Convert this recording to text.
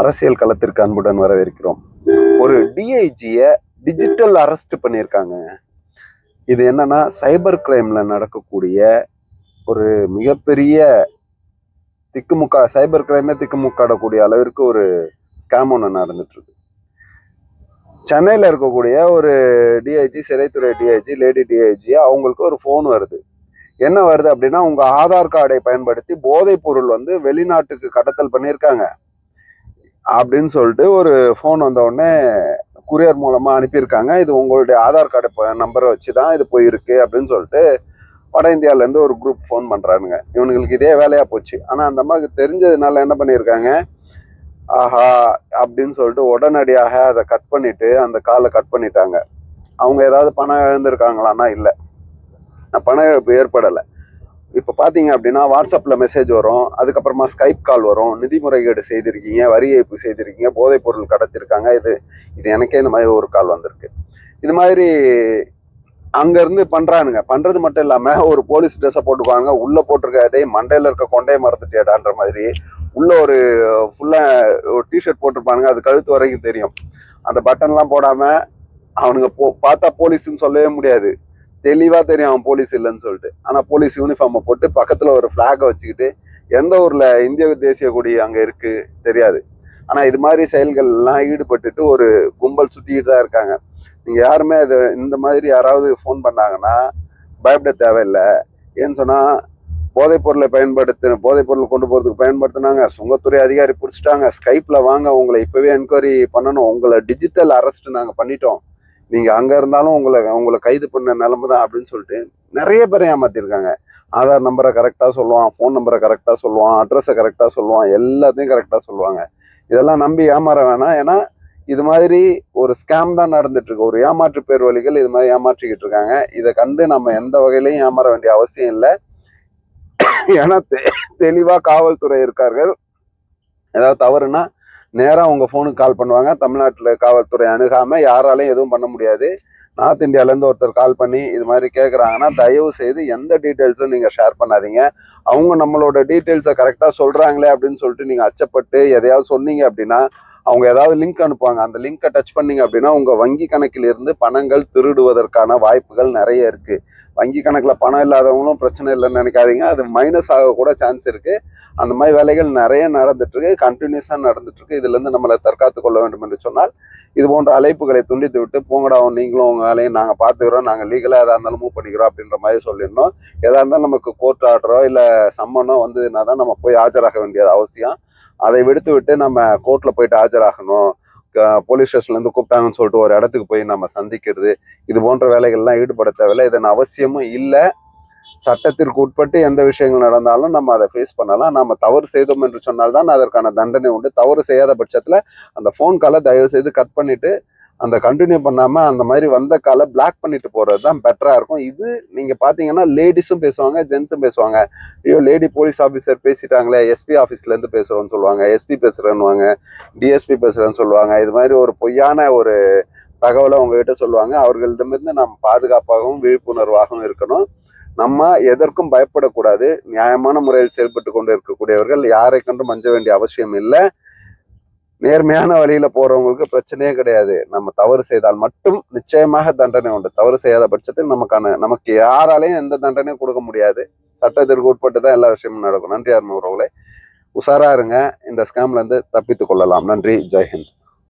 அரசியல் களத்திற்கு அன்புடன் வரவேற்கிறோம். ஒரு டிஐஜிய டிஜிட்டல் அரெஸ்ட் பண்ணியிருக்காங்க. இது என்னன்னா சைபர் கிரைம்ல நடக்கக்கூடிய ஒரு மிகப்பெரிய திக்குமுக்கா சைபர் கிரைமே திக்குமுக்காடக்கூடிய அளவிற்கு ஒரு ஸ்கேம் ஒன்று நடந்துட்டு இருக்கு சென்னையில் இருக்கக்கூடிய ஒரு டிஐஜி சிறைத்துறை டிஐஜி லேடி டிஐஜி அவங்களுக்கு ஒரு ஃபோன் வருது. என்ன வருது அப்படின்னா உங்கள் ஆதார் கார்டை பயன்படுத்தி போதைப் பொருள் வந்து வெளிநாட்டுக்கு கடத்தல் பண்ணியிருக்காங்க. அப்படின்னு சொல்லிட்டு ஒரு ஃபோன் வந்த உடனே குரியர் மூலமாக அனுப்பியிருக்காங்க. இது உங்களுடைய ஆதார் கார்டு நம்பரை வச்சு தான் இது போயிருக்கு அப்படின்னு சொல்லிட்டு வட இந்தியாவிலேருந்து ஒரு குரூப் ஃபோன் பண்ணுறானுங்க இவனுங்களுக்கு இதே வேலையாக போச்சு. ஆனால் அந்த அம்மாவுக்கு தெரிஞ்சதுனால என்ன பண்ணியிருக்காங்க? ஆஹா அப்படின்னு சொல்லிட்டு உடனடியாக அதை கட் பண்ணிட்டு அந்த காலை கட் பண்ணிட்டாங்க. அவங்க ஏதாவது பணம் இழந்திருக்காங்களான்னா இல்லை. பண இழப்பு ஏற்படலை. இப்போ பார்த்தீங்க அப்படின்னா வாட்ஸ்அப்பில் மெசேஜ் வரும். அதுக்கப்புறமா ஸ்கைப் கால் வரும். நிதி முறைகேடு செய்திருக்கீங்க வரி ஏய்ப்பு செய்திருக்கீங்க போதைப் பொருள் கடத்திருக்காங்க. இது இது எனக்கே இந்த மாதிரி ஒரு கால் வந்திருக்கு. இது மாதிரி அங்கேருந்து பண்ணுறானுங்க பண்ணுறது மட்டும் இல்லாமல் ஒரு போலீஸ் ட்ரெஸ்ஸை போட்டுக்குவாங்க உள்ளே போட்டிருக்க மண்டையில் இருக்க கொண்டையை மறந்துட்டேடான்ற மாதிரி உள்ளே ஒரு ஃபுல்லாக ஒரு டிஷர்ட் போட்டிருப்பானுங்க. அது கழுத்து வரைக்கும் தெரியும். அந்த பட்டன்லாம் போடாமல் அவனுங்க போ பார்த்தா போலீஸ்ன்னு சொல்லவே முடியாது. தெளிவா தெரியும் அவன் போலீஸ் இல்லைன்னு சொல்லிட்டு. ஆனா போலீஸ் யூனிஃபார்மை போட்டு பக்கத்துல ஒரு ஃப்ளாகை வச்சுக்கிட்டு எந்த ஊர்ல இந்திய தேசிய கொடி அங்க இருக்கு தெரியாது. ஆனா இது மாதிரி செயல்கள் எல்லாம் ஈடுபட்டுட்டு ஒரு கும்பல் சுற்றிக்கிட்டு தான் இருக்காங்க. நீங்க யாருமே அது இந்த மாதிரி யாராவது ஃபோன் பண்ணாங்கன்னா பயப்பட தேவையில்லை. ஏன்னு சொன்னா போதைப்பொருளை பயன்படுத்தின போதைப்பொருள் போதைப் கொண்டு போறதுக்கு பயன்படுத்தினாங்க. சுங்கத்துறை அதிகாரி பிடிச்சிட்டாங்க. ஸ்கைப்ல வாங்க உங்களை இப்பவே என்கொயரி பண்ணணும். உங்களை டிஜிட்டல் அரெஸ்ட் நாங்க பண்ணிட்டோம். நீங்க அங்க இருந்தாலும் உங்களை உங்களை கைது பண்ண நிலைமை தான் அப்படின்னு சொல்லிட்டு நிறைய பேரை ஏமாத்திருக்காங்க. ஆதார் நம்பரை கரெக்டாக சொல்லுவான் ஃபோன் நம்பரை கரெக்டாக சொல்லுவான் அட்ரஸை கரெக்டாக சொல்லுவான் எல்லாத்தையும் கரெக்டாக சொல்லுவாங்க. இதெல்லாம் நம்பி ஏமாற வேணாம். ஏன்னா இது மாதிரி ஒரு ஸ்கேம் தான் நடந்துட்டு இருக்கு. ஒரு ஏமாற்று பேர் வழிகள் இது மாதிரி ஏமாற்றிக்கிட்டு இருக்காங்க. இதை கண்டு நம்ம எந்த வகையிலையும் ஏமாற வேண்டிய அவசியம் இல்லை. ஏன்னா தெ- காவல்துறை இருக்கார்கள். ஏதாவது தவறுனா நேராக உங்கள் ஃபோனுக்கு கால் பண்ணுவாங்க. தமிழ்நாட்டில் காவல்துறை அணுகாமல் யாராலையும் எதுவும் பண்ண முடியாது. நார்த் இந்தியாவிலேருந்து ஒருத்தர் கால் பண்ணி இது மாதிரி கேட்குறாங்கன்னா தயவு செய்து எந்த டீட்டெயில்ஸும் நீங்கள் ஷேர் பண்ணாதீங்க. அவங்க நம்மளோட டீட்டெயில்ஸை கரெக்டாக சொல்கிறாங்களே அப்படின்னு சொல்லிட்டு நீங்கள் அச்சப்பட்டு எதையாவது சொன்னீங்க அப்படின்னா அவங்க ஏதாவது லிங்க் அனுப்புவாங்க. அந்த லிங்கை டச் பண்ணீங்க அப்படின்னா உங்கள் வங்கி கணக்கிலிருந்து பணங்கள் திருடுவதற்கான வாய்ப்புகள் நிறைய இருக்குது வங்கி கணக்கில் பணம் இல்லாதவங்களும் பிரச்சனை இல்லைன்னு நினைக்காதீங்க. அது மைனஸ் ஆக கூட சான்ஸ் இருக்குது அந்த மாதிரி வேலைகள் நிறைய நடந்துட்டுருக்கு. கண்டினியூஸாக நடந்துட்டுருக்கு. இதுலேருந்து நம்மளை தற்காத்து கொள்ள வேண்டும் என்று சொன்னால் இது போன்ற அழைப்புகளை துண்டித்து விட்டு போங்கடா நீங்களும் உங்கள் வேலையும் நாங்கள் பார்த்துக்கிறோம். நாங்கள் லீகலாக எதாக இருந்தாலும் மூவ் பண்ணிக்கிறோம் அப்படின்ற மாதிரி சொல்லிடணும். எதாக இருந்தாலும் நமக்கு கோர்ட் ஆர்டரோ இல்லை சம்மனோ வந்ததுன்னா தான் நம்ம போய் ஆஜராக வேண்டியது அவசியம். அதை விடுத்து விட்டு நம்ம கோர்ட்டில் போயிட்டு ஆஜராகணும். போலீஸ் ஸ்டேஷன்லேருந்து கூப்பிட்டாங்கன்னு சொல்லிட்டு ஒரு இடத்துக்கு போய் நம்ம சந்திக்கிறது இது போன்ற வேலைகள்லாம் ஈடுபட தேவையில்லை. இதன் அவசியமும் இல்லை. சட்டத்திற்கு உட்பட்டு எந்த விஷயங்கள் நடந்தாலும் நம்ம அதை ஃபேஸ் பண்ணலாம். நம்ம தவறு செய்தோம் என்று சொன்னால்தான் அதற்கான தண்டனை உண்டு. தவறு செய்யாத பட்சத்தில் அந்த ஃபோன் காலை தயவு செய்து கட் பண்ணிவிட்டு அந்த கண்டினியூ பண்ணாமல் அந்த மாதிரி வந்த காலை பிளாக் பண்ணிட்டு போகிறது தான் பெட்டராக இருக்கும். இது நீங்கள் பார்த்தீங்கன்னா லேடிஸும் பேசுவாங்க ஜென்ஸும் பேசுவாங்க. ஐயோ லேடி போலீஸ் ஆஃபீஸர் பேசிட்டாங்களே எஸ்பி ஆஃபீஸ்லேருந்து பேசுகிறோன்னு சொல்லுவாங்க எஸ்பி பேசுகிறேன்னுவாங்க டிஎஸ்பி பேசுகிறேன்னு சொல்லுவாங்க. இது மாதிரி ஒரு பொய்யான ஒரு தகவலை உங்ககிட்ட சொல்லுவாங்க. அவர்களிடமிருந்து நாம் பாதுகாப்பாகவும் விழிப்புணர்வாகவும் இருக்கணும். நம்ம எதற்கும் பயப்படக்கூடாது. நியாயமான முறையில் செயல்பட்டு கொண்டு இருக்கக்கூடியவர்கள் யாரை கண்டும் மஞ்ச வேண்டிய அவசியம் இல்லை. நேர்மையான வழியில போறவங்களுக்கு பிரச்சனையே கிடையாது. நம்ம தவறு செய்தால் மட்டும் நிச்சயமாக தண்டனை உண்டு. தவறு செய்யாத பட்சத்தில் நமக்கான நமக்கு யாராலையும் எந்த தண்டனையும் கொடுக்க முடியாது. சட்டத்திற்கு உட்பட்டு தான் எல்லா விஷயமும் நடக்கும். நன்றி அருண் உறவுகளே. உஷாரா இருங்க. இந்த ஸ்கேம்ல இருந்து தப்பித்துக் கொள்ளலாம். நன்றி. ஜெய்ஹிந்த்